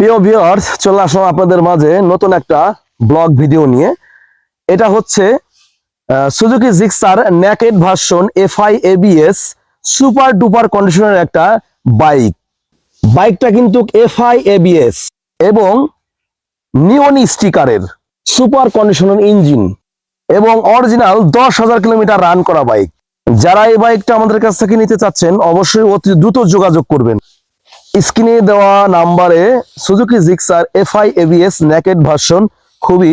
প্রিয় ভিউয়ার্স চলে আসলাম আপনাদের মাঝে নতুন একটা ব্লগ ভিডিও নিয়ে। এটা হচ্ছে Suzuki Gixxer naked version FI ABS super duper কন্ডিশনের একটা বাইক বাইকটা কিন্তু এফআই এবিএস এবং নিওনি স্টিকারের সুপার কন্ডিশনের ইঞ্জিন এবং অরিজিনাল দশ হাজার কিলোমিটার রান করা বাইক যারা এই বাইকটা আমাদের কাছ থেকে নিতে চাচ্ছেন, অবশ্যই অতি দ্রুত যোগাযোগ করবেন। স্ক্রিনে দেওয়া নাম্বারে Suzuki Gixxer FI ABS naked version খুবই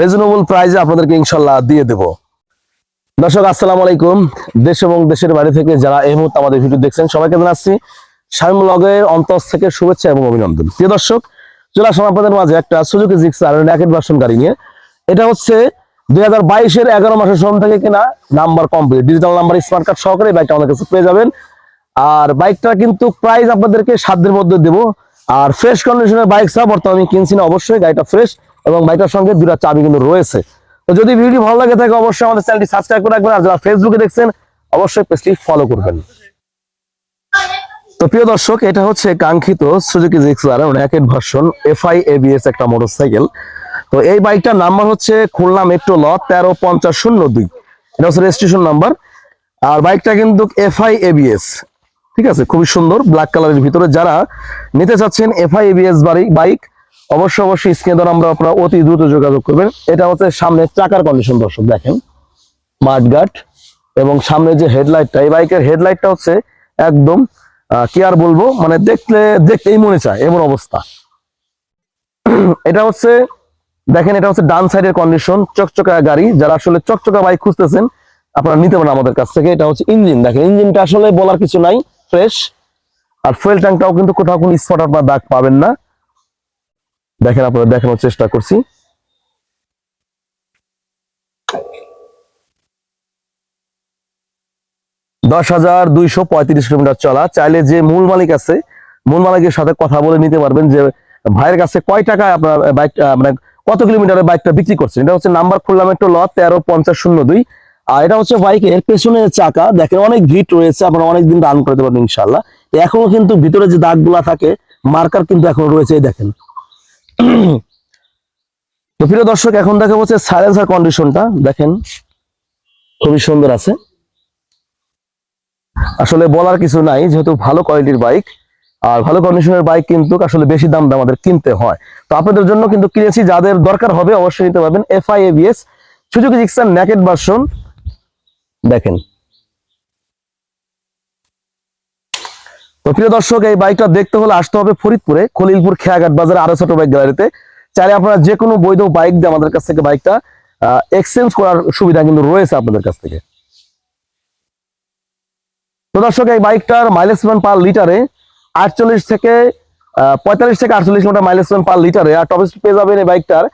রিজনেবল প্রাইসে আপনাদেরকে ইনশাল্লাহ দিয়ে দেব। দর্শক, আসসালামু আলাইকুম। দেশ এবং দেশের বাইরে থেকে যারা এই মুহূর্তে আমাদের ভিডিও দেখছেন, সবাইকে জানাচ্ছি শামিম লগের অন্তর থেকে শুভেচ্ছা এবং অভিনন্দন। প্রিয় দর্শক, চলে আসলাম আপনাদের মাঝে একটা সুজুকি জিক্সার নেকেড ভার্সন গাড়ি নিয়ে। এটা হচ্ছে দুই হাজার বাইশের এগারো মাসের সময় থেকে কিনা, number complete digital number smart card সহকারে বাইকটা আমাদের কাছে পেয়ে যাবেন। আর বাইকটা কিন্তু প্রাইস আপনাদেরকে সাধ্যের মধ্যে দেব। আর ফ্রেশ কন্ডিশনের বাইক সব বর্তমানে আমি কিনছি না, অবশ্যই গাড়িটা ফ্রেশ এবং বাইকটার সঙ্গে দুটা চাবি কিন্তু রয়েছে। তো যদি ভিডিও ভালো লাগে থাকে, অবশ্যই আমাদের চ্যানেলটি সাবস্ক্রাইব করে রাখবেন। আর যারা ফেসবুকে দেখছেন, অবশ্যই পেজটি ফলো করবেন। তো প্রিয় দর্শক, এটা হচ্ছে কাঙ্ক্ষিত Suzuki Gixxer naked version FI ABS একটা মোটরসাইকেল তো এই বাইকটার নাম্বার হচ্ছে খুলনা মেট্রো ল তেরো পঞ্চাশ শূন্য দুই। এটা হচ্ছে রেজিস্ট্রেশন নাম্বার আর বাইকটা কিন্তু এফআই এবিএস ঠিক আছে? খুবই সুন্দর ব্ল্যাক কালারের ভিতরে যারা নিতে চাচ্ছেন এফআই বাড়ি বাইক অবশ্যই অবশ্যই স্ক্রিনে দ্বারা আমরা আপনারা অতি দ্রুত যোগাযোগ করবেন। এটা হচ্ছে সামনে চাকার কন্ডিশন দর্শক, দেখেন। মাঠগাট এবং সামনে যে হেডলাইটটা এই বাইকের হেডলাইটটা হচ্ছে একদম কি আর বলব? মানে দেখলে দেখতেই মনে চায়, এমন অবস্থা। এটা হচ্ছে, দেখেন, এটা হচ্ছে ডান সাইডের কন্ডিশন চকচকা গাড়ি। যারা আসলে চকচকা বাইক খুঁজতেছেন, আপনারা নিতে পারেন আমাদের কাছ থেকে। এটা হচ্ছে ইঞ্জিন দেখেন ইঞ্জিনটা আসলে বলার কিছু নাই। ফ্রেশ। আর ফুয়েল ট্যাঙ্কটাও কিন্তু কোথাও কোনো স্পট আপনার দাগ পাবেন না। দেখেন আপনারা দেখানোর চেষ্টা করছি। দশ হাজার দুইশো পঁয়ত্রিশ কিলোমিটার চলা। চাইলে যে মূল মালিক আছে, মূল মালিকের সাথে কথা বলে নিতে পারবেন যে, ভাইয়ের কাছে কয় টাকায় আপনার বাইক মানে কত কিলোমিটারের বাইকটা বিক্রি করছেন? এটা হচ্ছে নাম্বার খুললাম একটু ল তেরো পঞ্চাশ শূন্য দুই। আর এটা হচ্ছে বাইকের পেছনের চাকা। দেখেন অনেক ভিট রয়েছে, আপনারা অনেকদিন রান করতে পারবেন ইনশাল্লাহ এখনও কিন্তু ভিতরে যে দাগগুলা থাকে মার্কার কিন্তু এখনও রয়েছে দেখেন। তো প্রিয় দর্শক, এখন দেখা হচ্ছে সাইলেন্সার কন্ডিশনটা দেখেন, খুবই সুন্দর আছে। আসলে বলার কিছু নাই, যেহেতু ভালো কোয়ালিটির বাইক আর ভালো কন্ডিশনের বাইক কিন্তু আসলে বেশি দাম আমাদের কিনতে হয়। তো আপনাদের জন্য কিন্তু কিনেছি, যাদের দরকার হবে অবশ্যই নিতে পারবেন FI ABS Suzuki Gixxer naked version দেখেন। তো প্রিয় দর্শক, এই বাইকটা দেখতে হলে আসতে হবে ফরিদপুরে, খলিলপুর খেয়াঘাট বাজার আরও ছোট বাইক গ্যালারিতে। চাইলে আপনারা যে কোনো বৈধ বাইক দিয়ে আমাদের কাছ থেকে বাইকটা এক্সচেঞ্জ করার সুবিধা কিন্তু রয়েছে আপনাদের কাছ থেকে। তো দর্শক, এই বাইকটার মাইলেজ পাবেন পার লিটারে আটচল্লিশ থেকে পঁয়তাল্লিশ থেকে আটচল্লিশ কিলোমিটার মাইলেজ পাবেন পার লিটারে আর টপ স্পিড পেয়ে যাবেন এই বাইকটার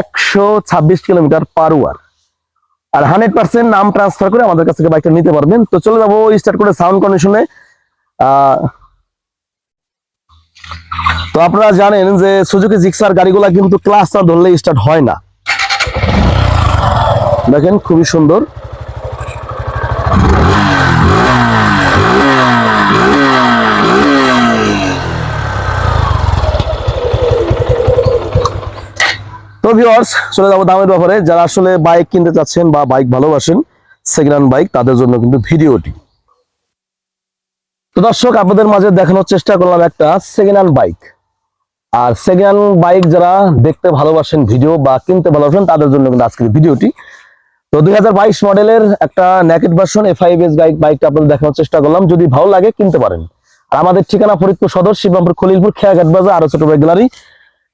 একশো ছাব্বিশ কিলোমিটার পার ওয়ার আর হান্ড্রেড পার্সেন্ট নাম ট্রান্সফার করে আমাদের কাছ থেকে বাইকটা নিতে পারবেন। তো চলে যাব স্টার্ট করে সাউন্ড কন্ডিশনে তো আপনারা জানেন যে সুজুকি জিক্সার গাড়িগুলা কিন্তু ক্লাস না ধরলে স্টার্ট হয় না। দেখেন খুবই সুন্দর। তো ভিউয়ার্স চলে যাব দামের ব্যাপারে। যারা আসলে বাইক কিনতে চাচ্ছেন বা বাইক ভালোবাসেন সেকেন্ড হ্যান্ড বাইক তাদের জন্য কিন্তু ভিডিওটি। তো দর্শক, আপনাদের মাঝে দেখানোর চেষ্টা করলাম একটা সেকেন্ড হ্যান্ড বাইক আর সেকেন্ড হ্যান্ড বাইক যারা দেখতে ভালোবাসেন ভিডিও বা কিনতে ভালোবাসেন, তাদের জন্য কিন্তু আজকের ভিডিওটি। তো দুই হাজার বাইশ মডেলের একটা naked version F I S bike বাইকটা আপনাদের দেখানোর চেষ্টা করলাম। যদি ভালো লাগে, কিনতে পারেন। আর আমাদের ঠিকানা ফরিদপুর সদর, শিবরামপুর, খলিলপুর, খেয়াঘাট বাজার আরও ছোট বাইক গ্যালারি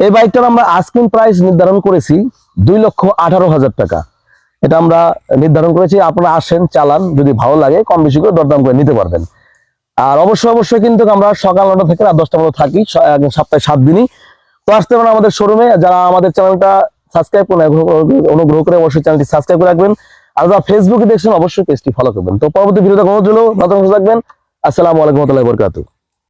এই বাইকটার আমরা আস্কিং প্রাইস নির্ধারণ করেছি দুই লক্ষ আঠারো হাজার টাকা। এটা আমরা নির্ধারণ করেছি, আপনারা আসেন, চালান, যদি ভালো লাগে কম বেশি করে দরদাম করে নিতে পারবেন। আর অবশ্যই অবশ্যই কিন্তু আমরা সকাল নটা থেকে রাত দশটা পর্যন্ত থাকি সপ্তাহে সাত দিনই। তো আসতে পারেন আমাদের শোরুমে যারা আমাদের চ্যানেলটা সাবস্ক্রাইব করে অনুগ্রহ করে অবশ্যই চ্যানেলটি সাবস্ক্রাইব করে রাখবেন। আর যারা ফেসবুকে দেখছেন, অবশ্যই পেজটি ফলো করবেন। তো পরবর্তী ভিডিওতে কোনো জন্য নতুন থাকবেন। আসসালামু আলাইকুম রহমতুল্লাহি বরকাতুহ।